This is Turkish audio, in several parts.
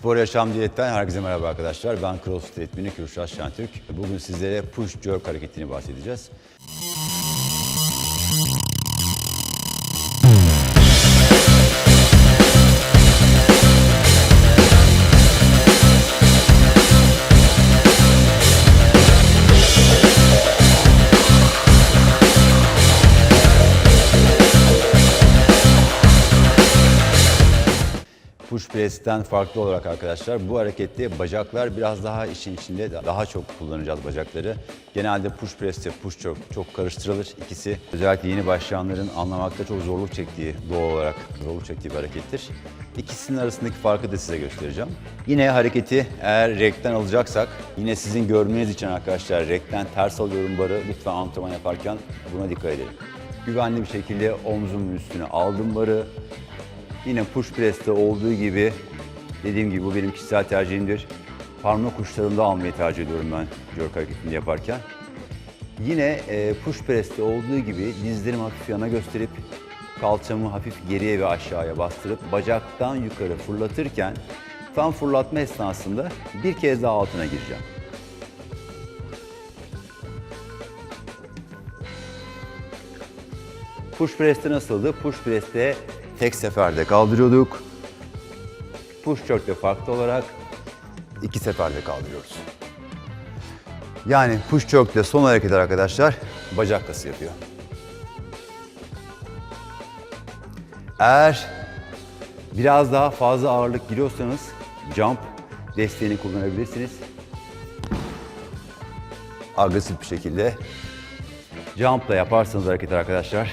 Spor Yaşam Diyet'ten herkese merhaba arkadaşlar. Ben CrossFit eğitmeni Kürşat Şentürk. Bugün sizlere push jerk hareketini bahsedeceğiz. Push press'ten farklı olarak arkadaşlar bu harekette bacaklar biraz daha işin içinde daha çok kullanacağız bacakları. Genelde push press ile push jerk çok karıştırılır ikisi. Özellikle yeni başlayanların anlamakta çok zorluk çektiği doğal olarak zorluk çektiği bir harekettir. İkisinin arasındaki farkı da size göstereceğim. Yine hareketi eğer rekten alacaksak yine sizin görmeniz için arkadaşlar rekten ters alıyorum barı lütfen antrenman yaparken buna dikkat edelim. Güvenli bir şekilde omzumun üstüne aldım barı. Yine push press'te olduğu gibi dediğim gibi bu benim kişisel tercihimdir. Parmak uçlarımda almayı tercih ediyorum ben jerk hareketini yaparken. Yine e, push press'te olduğu gibi dizlerimi hafif yana gösterip kalçamı hafif geriye ve aşağıya bastırıp bacaktan yukarı fırlatırken tam fırlatma esnasında bir kez daha altına gireceğim. Push press'te nasıldı? Push press'te tek seferde kaldırıyorduk. Push jerk'te farklı olarak iki seferde kaldırıyoruz. Yani push jerk'te son hareket arkadaşlar bacak kası yapıyor. Eğer biraz daha fazla ağırlık giriyorsanız jump desteğini kullanabilirsiniz. Agresif bir şekilde jump'la yaparsanız hareket arkadaşlar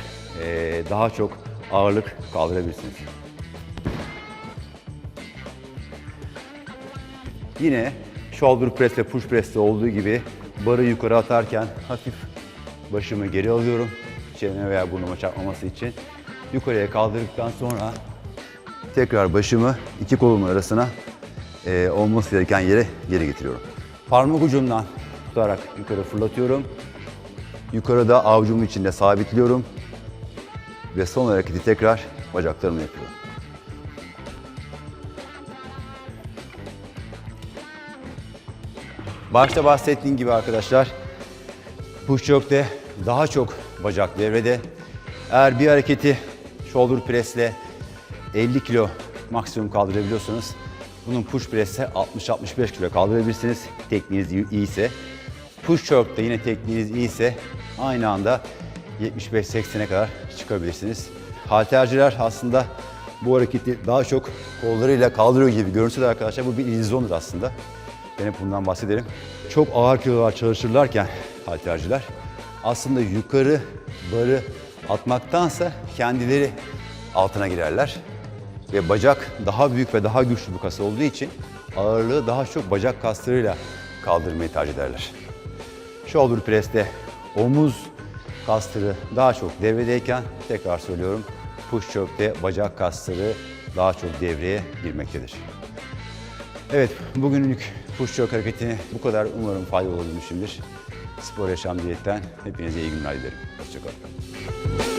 daha çok ağırlık kaldırabilirsiniz. Yine shoulder press ve push press'te olduğu gibi barı yukarı atarken hafif başımı geri alıyorum. Çeneme veya burnuma çarpmaması için. Yukarıya kaldırdıktan sonra tekrar başımı iki kolumun arasına eee, olması gereken yere geri getiriyorum. Parmak ucumdan tutarak yukarı fırlatıyorum. Yukarıda avucumun içinde sabitliyorum. Ve son hareketi tekrar bacaklarımla yapıyorum. Başta bahsettiğim gibi arkadaşlar push jerk'te daha çok bacak devrede. Eğer bir hareketi shoulder press'le 50 kilo maksimum kaldırabiliyorsanız bunun push press'e 60-65 kilo kaldırabilirsiniz tekniğiniz iyi- iyiyse. Push jerk'te yine tekniğiniz iyiyse aynı anda 75-80'e kadar çıkabilirsiniz. Halterciler aslında bu hareketi daha çok kollarıyla kaldırıyor gibi görünse de arkadaşlar bu bir illüzyondur aslında. Ben hep bundan bahsederim. Çok ağır kilolar çalışırlarken halterciler aslında yukarı barı atmaktansa kendileri altına girerler. Ve bacak daha büyük ve daha güçlü bir kas olduğu için ağırlığı daha çok bacak kaslarıyla kaldırmayı tercih ederler. Shoulder press'te omuz kasları daha çok devredeyken tekrar söylüyorum push jerk'te bacak kasları daha çok devreye girmektedir. Evet, bugünlük push jerk hareketini bu kadar umarım faydalı olabilmişimdir. Spor Yaşam Diyet'ten hepinize iyi günler dilerim. Hoşçakalın.